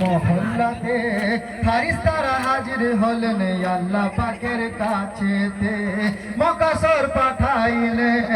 মহল্লাতে ফারিস্তারা হাজির হলেন আল্লাহ পাকের কাছেতে মকাসর পাঠাইলেন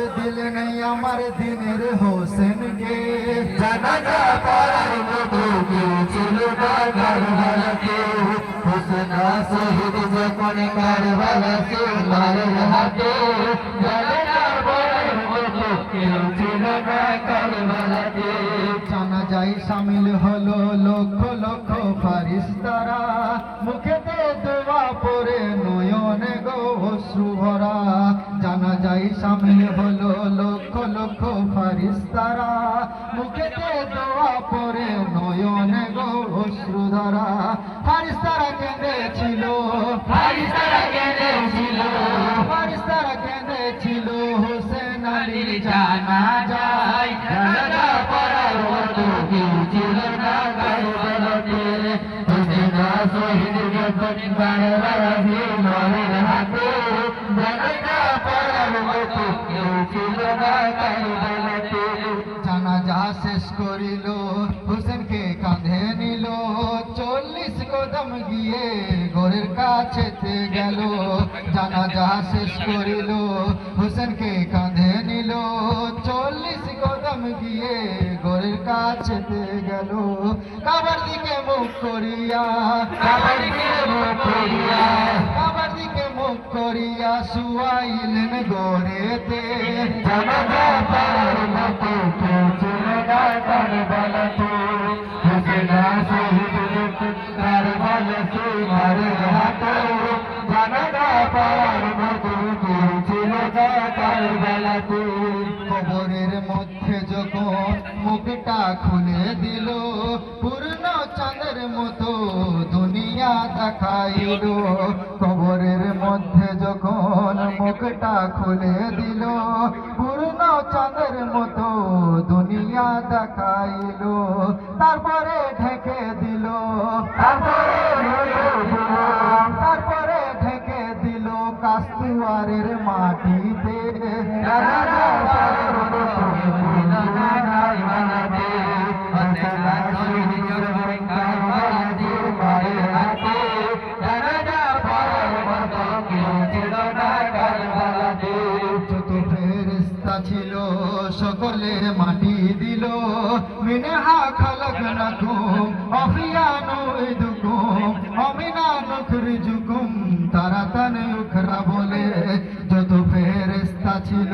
গোসল দিলেন আমার দিনের হোসেনকে। জানাজা পড়ার মতো কেউ ছিল না কারবালাতে হোসেনা শহীদ যখন কারবালাতে মারের হাতে জানাজা পড়ার সামিল হলো লক্ষ লক্ষ ফারিস্তারা। মুখেতে দোয়া পরে নয়নে গো অশ্রু ভরা জানাজাই সামিল হলো মুখেতে দোয়া পরে নয়নে গো অশ্রু ফারিস্তারা কেঁদেছিল ফারিস্তারা কেঁদেছিল ফারিস্তারা কেঁদেছিল হোসেন আলীর জানা যায়। জানাজা পড়ার মতো কেউ ছিল না কারবালাতে হোসেনা শহীদ যখন কারবালাতে মারের হাতে। জানাজা পড়ার মতো কেউ ছিল না কারবালাতে শেষ করিল, হোসেনকে কাঁধে নিল, চল্লিশ কদম গিয়ে ঘরের কাছে গেল, জানাজা শেষ করিল, হোসেনকে কাঁধে নিল, চল্লিশ কদম গিয়ে ঘরের কাছে গেল, কাবার দিকে মুখ করিয়া, কাবার দিকে মুখ করিয়া, কাবার দিকে মুখ করিয়া শুয়াইলেন গড়েতে জানাজা কবরের মধ্যে যখন মুখটা খুলে দিল, পূর্ণ চাঁদের মতো দুনিয়া দেখাইল। কবরের মধ্যে যখন মুখটা খুলে দিল চাঁদের মতো দুনিয়া দেখাইল তারপরে ঢেকে দিল। তারপরে ঢেকে দিল। তারপরে ঢেকে দিল কাস্তুয়ারের মাটিতে। সকলে মাটি দিল। মিনহা খালাকনাকুম অফিয়ানু ইদুকুম অমিনা নুখরিজুকুম তারাতান উখরা বলে যত ফেরেশতা ছিল,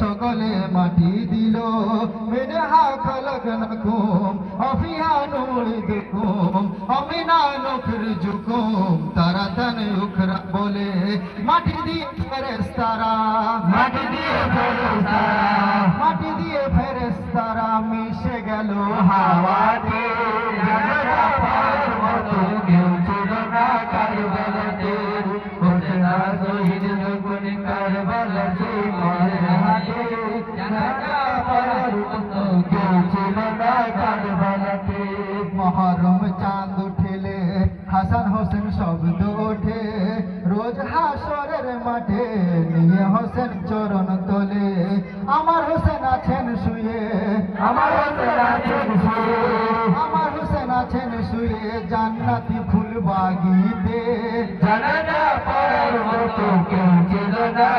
সকলে মাটি দিল। মিনহা খালাকনাকুম অফিয়ানু ইদুকুম অমিনা নুখরিজুকুম তারাতান উখরা বলে মাটি দিয়ে ফেরেশতারা। মাটি দিয়ে ফেরেশতারা। গেল হাওয়াতে পাওয়ার মতো কেউ ছিল না কারবালাতে। হোসেনা শহীদ যখন কারবালাতে মারের হাতে জানাজা পাওয়ার মতো কেউ না কারবালাতে। মহরম চাঁদ উঠিলে হাসান হোসেন শব্দ ওঠে। রোজ হাসরের মাঠে নিয়ে হোসেন চরণ তোলে। আমার হোসেন আছেন শুয়ে আমার হোসেন আছেন শুয়ে আমার হোসেন আছেন শুয়ে জান্নাতি ফুল বাগিতে। জানাজা পড়ার মতো কেউ ছিল না